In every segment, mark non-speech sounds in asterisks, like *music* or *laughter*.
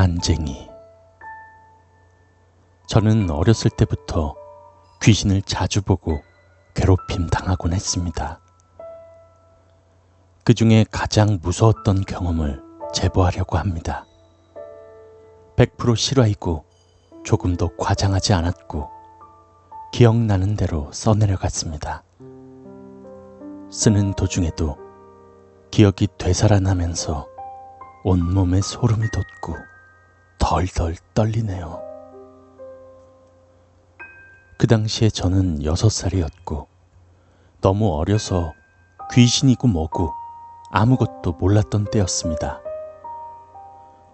난쟁이. 저는 어렸을 때부터 귀신을 자주 보고 괴롭힘 당하곤 했습니다. 그 중에 가장 무서웠던 경험을 제보하려고 합니다. 100% 실화이고 조금도 과장하지 않았고 기억나는 대로 써내려갔습니다. 쓰는 도중에도 기억이 되살아나면서 온몸에 소름이 돋고 덜덜 떨리네요. 그 당시에 저는 여섯 살이었고 너무 어려서 귀신이고 뭐고 아무것도 몰랐던 때였습니다.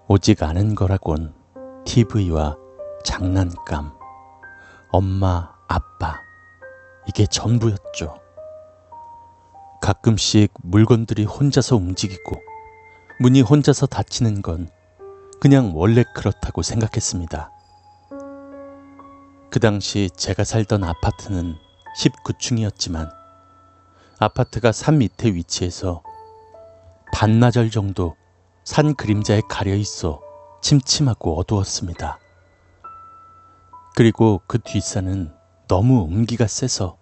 오직 아는 거라곤 TV와 장난감, 엄마, 아빠, 이게 전부였죠. 가끔씩 물건들이 혼자서 움직이고 문이 혼자서 닫히는 건 그냥 원래 그렇다고 생각했습니다. 그 당시 제가 살던 아파트는 19층이었지만 아파트가 산 밑에 위치해서 반나절 정도 산 그림자에 가려 있어 침침하고 어두웠습니다. 그리고 그 뒷산은 너무 음기가 세서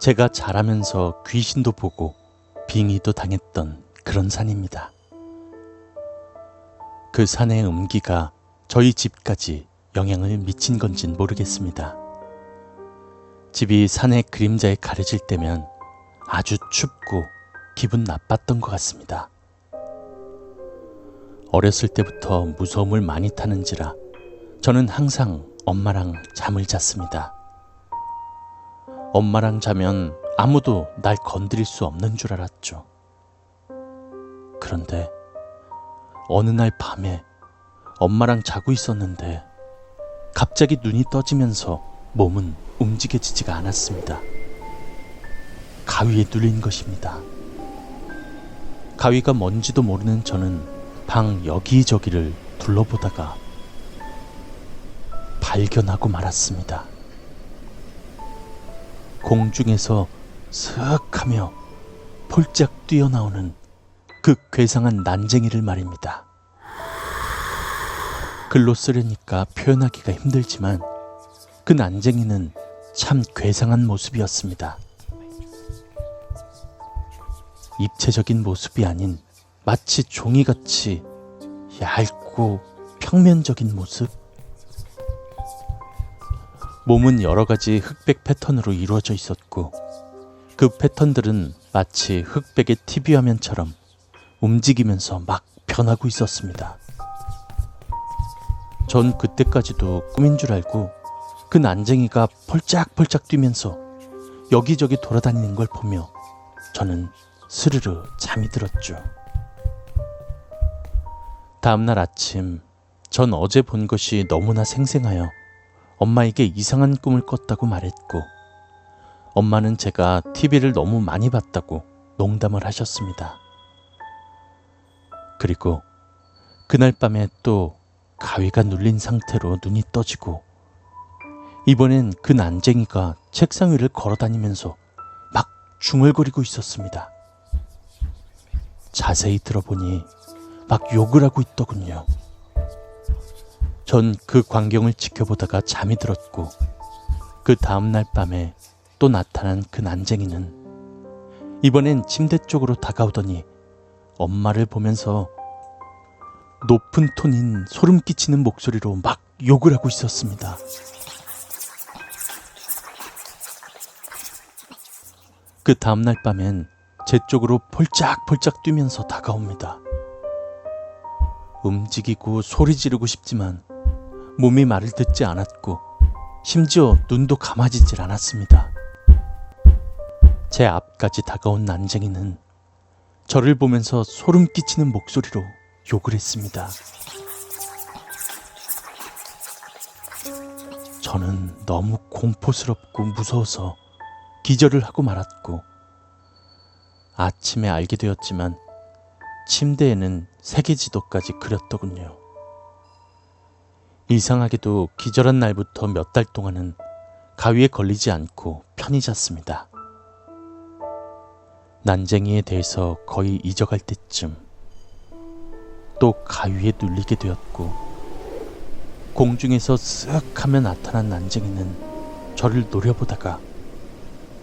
제가 자라면서 귀신도 보고 빙의도 당했던 그런 산입니다. 그 산의 음기가 저희 집까지 영향을 미친 건진 모르겠습니다. 집이 산의 그림자에 가려질 때면 아주 춥고 기분 나빴던 것 같습니다. 어렸을 때부터 무서움을 많이 타는지라 저는 항상 엄마랑 잠을 잤습니다. 엄마랑 자면 아무도 날 건드릴 수 없는 줄 알았죠. 그런데 어느 날 밤에 엄마랑 자고 있었는데 갑자기 눈이 떠지면서 몸은 움직여지지가 않았습니다. 가위에 눌린 것입니다. 가위가 뭔지도 모르는 저는 방 여기저기를 둘러보다가 발견하고 말았습니다. 공중에서 슥 하며 폴짝 뛰어나오는 그 괴상한 난쟁이를 말입니다. 글로 쓰려니까 표현하기가 힘들지만 그 난쟁이는 참 괴상한 모습이었습니다. 입체적인 모습이 아닌 마치 종이같이 얇고 평면적인 모습? 몸은 여러 가지 흑백 패턴으로 이루어져 있었고 그 패턴들은 마치 흑백의 TV 화면처럼 움직이면서 막 변하고 있었습니다. 전 그때까지도 꿈인 줄 알고 그 난쟁이가 펄짝펄짝 뛰면서 여기저기 돌아다니는 걸 보며 저는 스르르 잠이 들었죠. 다음날 아침, 전 어제 본 것이 너무나 생생하여 엄마에게 이상한 꿈을 꿨다고 말했고, 엄마는 제가 TV를 너무 많이 봤다고 농담을 하셨습니다. 그리고 그날 밤에 또 가위가 눌린 상태로 눈이 떠지고, 이번엔 그 난쟁이가 책상 위를 걸어 다니면서 막 중얼거리고 있었습니다. 자세히 들어보니 막 욕을 하고 있더군요. 전 그 광경을 지켜보다가 잠이 들었고 그 다음날 밤에 또 나타난 그 난쟁이는 이번엔 침대 쪽으로 다가오더니 엄마를 보면서 높은 톤인 소름 끼치는 목소리로 막 욕을 하고 있었습니다. 그 다음날 밤엔 제 쪽으로 폴짝폴짝 뛰면서 다가옵니다. 움직이고 소리 지르고 싶지만 몸이 말을 듣지 않았고 심지어 눈도 감아지질 않았습니다. 제 앞까지 다가온 난쟁이는 저를 보면서 소름 끼치는 목소리로 욕을 했습니다. 저는 너무 공포스럽고 무서워서 기절을 하고 말았고 아침에 알게 되었지만 침대에는 세계 지도까지 그렸더군요. 이상하게도 기절한 날부터 몇 달 동안은 가위에 걸리지 않고 편히 잤습니다. 난쟁이에 대해서 거의 잊어갈 때쯤 또 가위에 눌리게 되었고 공중에서 쓱 하며 나타난 난쟁이는 저를 노려보다가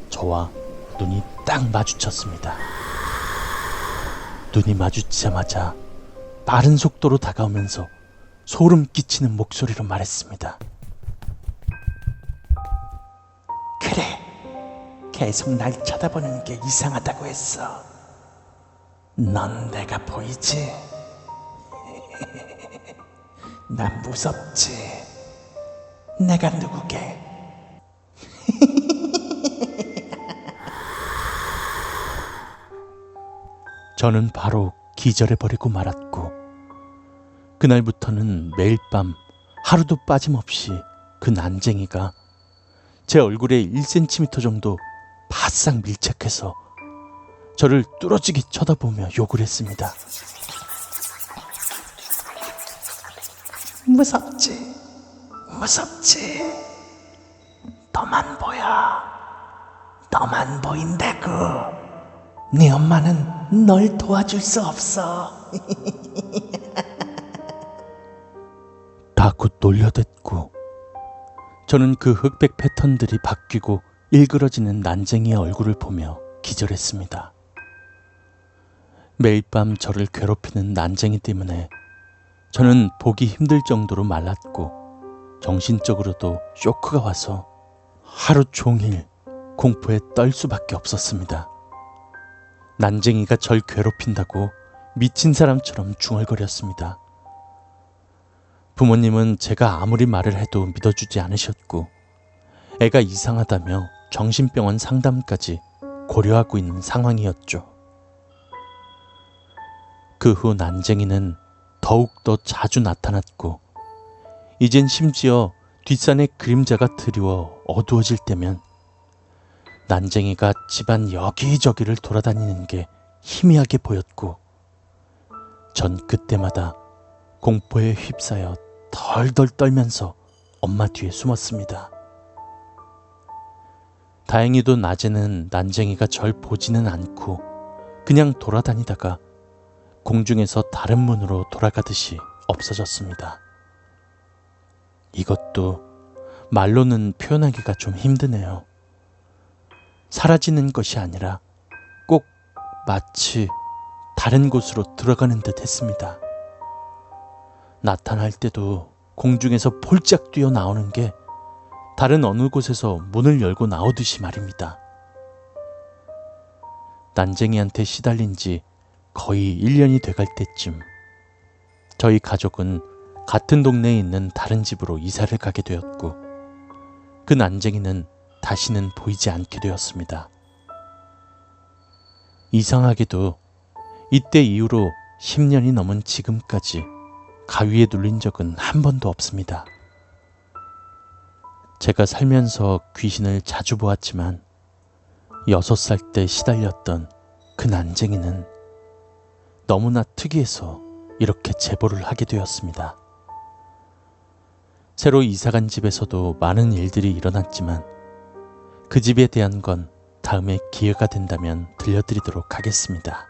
저와 눈이 딱 마주쳤습니다. 눈이 마주치자마자 빠른 속도로 다가오면서 소름 끼치는 목소리로 말했습니다. 계속 날 쳐다보는 게 이상하다고 했어. 넌 내가 보이지? *laughs* 난 무섭지? 내가 누구게? *laughs* 저는 바로 기절해버리고 말았고, 그날부터는 매일 밤 하루도 빠짐없이 그 난쟁이가 제 얼굴에 1cm 정도 바싹 밀착해서 저를 뚫어지게 쳐다보며 욕을 했습니다. 무섭지? 무섭지? 너만 보여. 너만 보인다고. 네 엄마는 널 도와줄 수 없어. *laughs* 다곧 놀려댔고 저는 그 흑백 패턴들이 바뀌고 일그러지는 난쟁이의 얼굴을 보며 기절했습니다. 매일 밤 저를 괴롭히는 난쟁이 때문에 저는 보기 힘들 정도로 말랐고 정신적으로도 쇼크가 와서 하루 종일 공포에 떨 수밖에 없었습니다. 난쟁이가 절 괴롭힌다고 미친 사람처럼 중얼거렸습니다. 부모님은 제가 아무리 말을 해도 믿어주지 않으셨고 애가 이상하다며 정신병원 상담까지 고려하고 있는 상황이었죠. 그 후 난쟁이는 더욱더 자주 나타났고 이젠 심지어 뒷산의 그림자가 드리워 어두워질 때면 난쟁이가 집안 여기저기를 돌아다니는 게 희미하게 보였고 전 그때마다 공포에 휩싸여 덜덜 떨면서 엄마 뒤에 숨었습니다. 다행히도 낮에는 난쟁이가 절 보지는 않고 그냥 돌아다니다가 공중에서 다른 문으로 돌아가듯이 없어졌습니다. 이것도 말로는 표현하기가 좀 힘드네요. 사라지는 것이 아니라 꼭 마치 다른 곳으로 들어가는 듯 했습니다. 나타날 때도 공중에서 폴짝 뛰어 나오는 게 다른 어느 곳에서 문을 열고 나오듯이 말입니다. 난쟁이한테 시달린 지 거의 1년이 돼갈 때쯤 저희 가족은 같은 동네에 있는 다른 집으로 이사를 가게 되었고 그 난쟁이는 다시는 보이지 않게 되었습니다. 이상하게도 이때 이후로 10년이 넘은 지금까지 가위에 눌린 적은 한 번도 없습니다. 제가 살면서 귀신을 자주 보았지만 여섯 살 때 시달렸던 그 난쟁이는 너무나 특이해서 이렇게 제보를 하게 되었습니다. 새로 이사간 집에서도 많은 일들이 일어났지만 그 집에 대한 건 다음에 기회가 된다면 들려드리도록 하겠습니다.